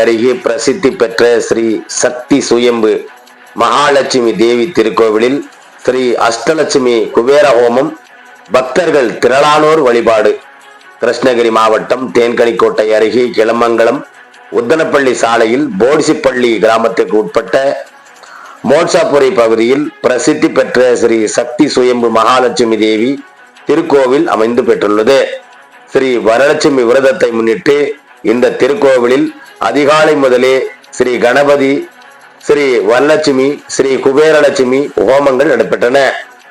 அருகே பிரசித்தி பெற்ற ஸ்ரீ சக்தி சுயம்பு மகாலட்சுமி தேவி திருக்கோவிலில் ஸ்ரீ அஷ்டலட்சுமி குபேர ஹோமம் பக்தர்கள் திரளானோர் வழிபாடு. கிருஷ்ணகிரி மாவட்டம் தேன்கனிக்கோட்டை அருகே கிளமங்கலம் உத்தனப்பள்ளி சாலையில் போடிசிப்பள்ளி கிராமத்துக்கு உட்பட்ட மோட்சாபுரி பகுதியில் பிரசித்தி பெற்ற ஸ்ரீ சக்தி சுயம்பு மகாலட்சுமி தேவி திருக்கோவில் அமைந்து பெற்றுள்ளது. ஸ்ரீ வரலட்சுமி விரதத்தை முன்னிட்டு இந்த திருக்கோவிலில் அதிகாலை முதலே ஸ்ரீ கணபதி ஸ்ரீ வரலட்சுமி ஸ்ரீ குபேரலட்சுமி ஹோமங்கள் நடைபெற்றன.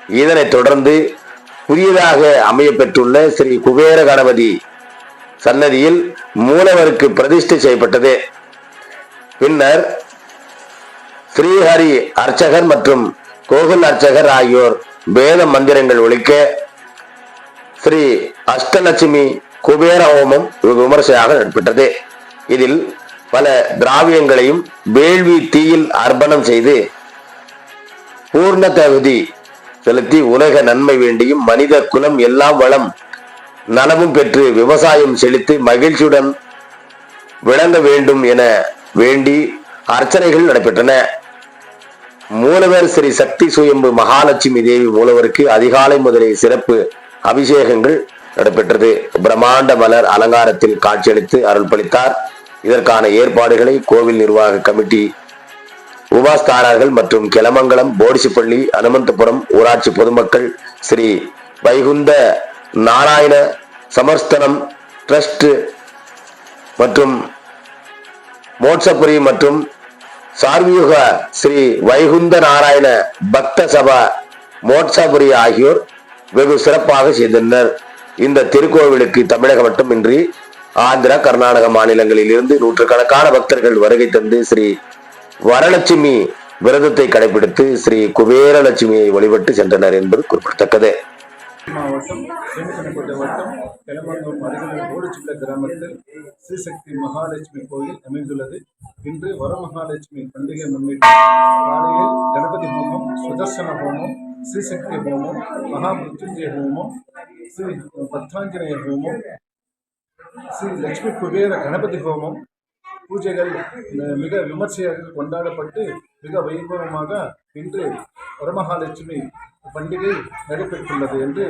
இதனைத் தொடர்ந்து புதியதாக அமைய பெற்றுள்ள ஸ்ரீ குபேர கணபதி சன்னதியில் மூலவருக்கு பிரதிஷ்டை செய்யப்பட்டது. பின்னர் ஸ்ரீஹரி அர்ச்சகர் மற்றும் கோகுல் அர்ச்சகர் ஆகியோர் வேத மந்திரங்கள் ஒழிக்க ஸ்ரீ அஷ்டலட்சுமி குபேர ஹோமம் விமர்சையாக நடைபெற்றது. இதில் பல திராவியங்களையும் வேள்வி தீயில் அர்ப்பணம் செய்து பூர்ண தகுதி செலுத்தி உலக நன்மை வேண்டியும் மனித குலம் எல்லாம் வளம் நலமும் பெற்று விவசாயம் செழித்து மகிழ்ச்சியுடன் விளங்க வேண்டும் என வேண்டி அர்ச்சனைகள் நடைபெற்றன. மூலவர் ஸ்ரீ சக்தி சுயம்பு மகாலட்சுமி தேவி மூலவருக்கு அதிகாலை முதலே சிறப்பு அபிஷேகங்கள் நடைபெற்றது. பிரம்மாண்ட மலர் அலங்காரத்தில் காட்சியளித்து அருள்பளித்தார். இதற்கான ஏற்பாடுகளை கோவில் நிர்வாக கமிட்டி உபாஸ்தாரர்கள் மற்றும் கிளமங்கலம் போடிசிப்பள்ளி அனுமந்தபுரம் ஊராட்சி பொதுமக்கள் ஸ்ரீ வைகுந்த நாராயண சமஸ்தனம் ட்ரஸ்ட் மற்றும் மோட்சபுரி மற்றும் சார்வியுக ஸ்ரீ வைகுந்த நாராயண பக்த சபா மோட்சாபுரி ஆகியோர் வெகு சிறப்பாக செய்தனர். இந்த திருக்கோவிலுக்கு தமிழகம் மட்டுமின்றி ஆந்திரா கர்நாடக மாநிலங்களில் இருந்து நூற்றுக்கணக்கான பக்தர்கள் வருகை தந்து ஸ்ரீ வரலட்சுமி விரதத்தை கடைபிடித்து ஸ்ரீ குபேரலட்சுமியை வழிபட்டு சென்றனர் என்பது குறிப்பிடத்தக்கது. மாவட்டம் வட்டம் கிராமத்தில் ஸ்ரீசக்தி மகாலட்சுமி கோயில் அமைந்துள்ளது. இன்று வரமகாலட்சுமி பண்டிகை முன்னிட்டு காலையில் கணபதி ஹோமம் சுதர்சன ஹோமம் ஸ்ரீசக்தி ஹோமம் மகா ஹோமம் ஸ்ரீ பத்தாஞ்சநேய ஹோமம் ஸ்ரீ லட்சுமி குபேர கணபதி ஹோமம். பூஜைகள் மிக விமர்சையாக கொண்டாடப்பட்டு மிக வைபவமாக இன்று வரமகாலட்சுமி பண்டிகை நடைபெற்றுள்ளது என்று